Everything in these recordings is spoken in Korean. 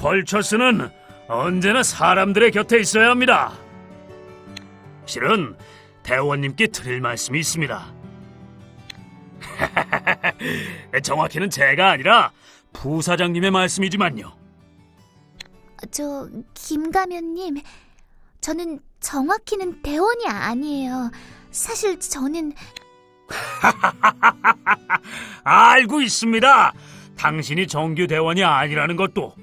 벌처스는 언제나 사람들의 곁에 있어야 합니다. 실은 대원님께 드릴 말씀이 있습니다. 정확히는 제가 아니라 부사장님의 말씀이지만요. 저 김가면님, 저는 정확히는 대원이 아니에요. 사실 저는 알고 있습니다. 당신이 정규 대원이 아니라는 것도.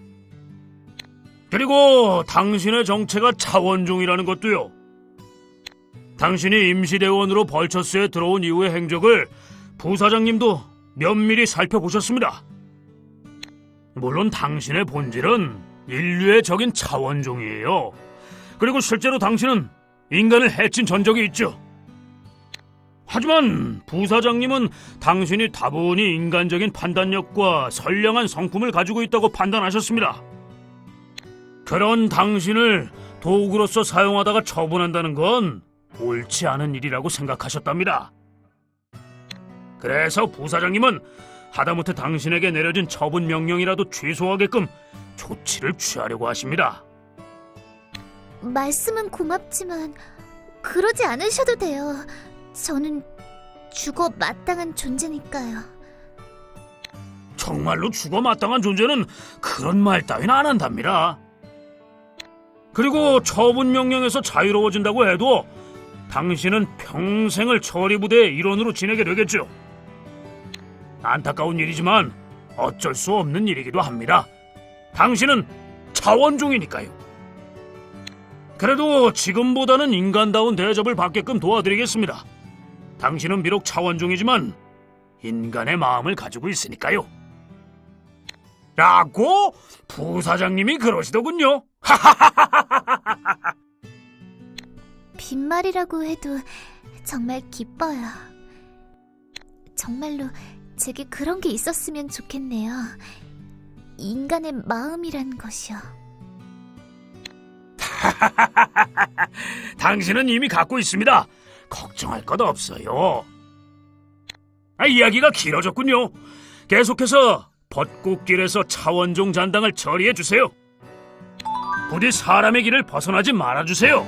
그리고 당신의 정체가 차원종이라는 것도요. 당신이 임시대원으로 벌처스에 들어온 이후의 행적을 부사장님도 면밀히 살펴보셨습니다. 물론 당신의 본질은 인류의 적인 차원종이에요. 그리고 실제로 당신은 인간을 해친 전적이 있죠. 하지만 부사장님은 당신이 다분히 인간적인 판단력과 선량한 성품을 가지고 있다고 판단하셨습니다. 그런 당신을 도구로서 사용하다가 처분한다는 건 옳지 않은 일이라고 생각하셨답니다. 그래서 부사장님은 하다못해 당신에게 내려진 처분 명령이라도 취소하게끔 조치를 취하려고 하십니다. 말씀은 고맙지만 그러지 않으셔도 돼요. 저는 죽어 마땅한 존재니까요. 정말로 죽어 마땅한 존재는 그런 말 따윈 안 한답니다. 그리고 처분 명령에서 자유로워진다고 해도 당신은 평생을 처리부대의 일원으로 지내게 되겠죠. 안타까운 일이지만 어쩔 수 없는 일이기도 합니다. 당신은 차원종이니까요. 그래도 지금보다는 인간다운 대접을 받게끔 도와드리겠습니다. 당신은 비록 차원종이지만 인간의 마음을 가지고 있으니까요. 라고 부사장님이 그러시더군요. 빈말이라고 해도 정말 기뻐요. 정말로 제게 그런 게 있었으면 좋겠네요. 인간의 마음이란 것이요. 당신은 이미 갖고 있습니다. 걱정할 것 없어요. 아, 이야기가 길어졌군요. 계속해서 벚꽃길에서 차원종 잔당을 처리해 주세요. 부디 사람의 길을 벗어나지 말아 주세요.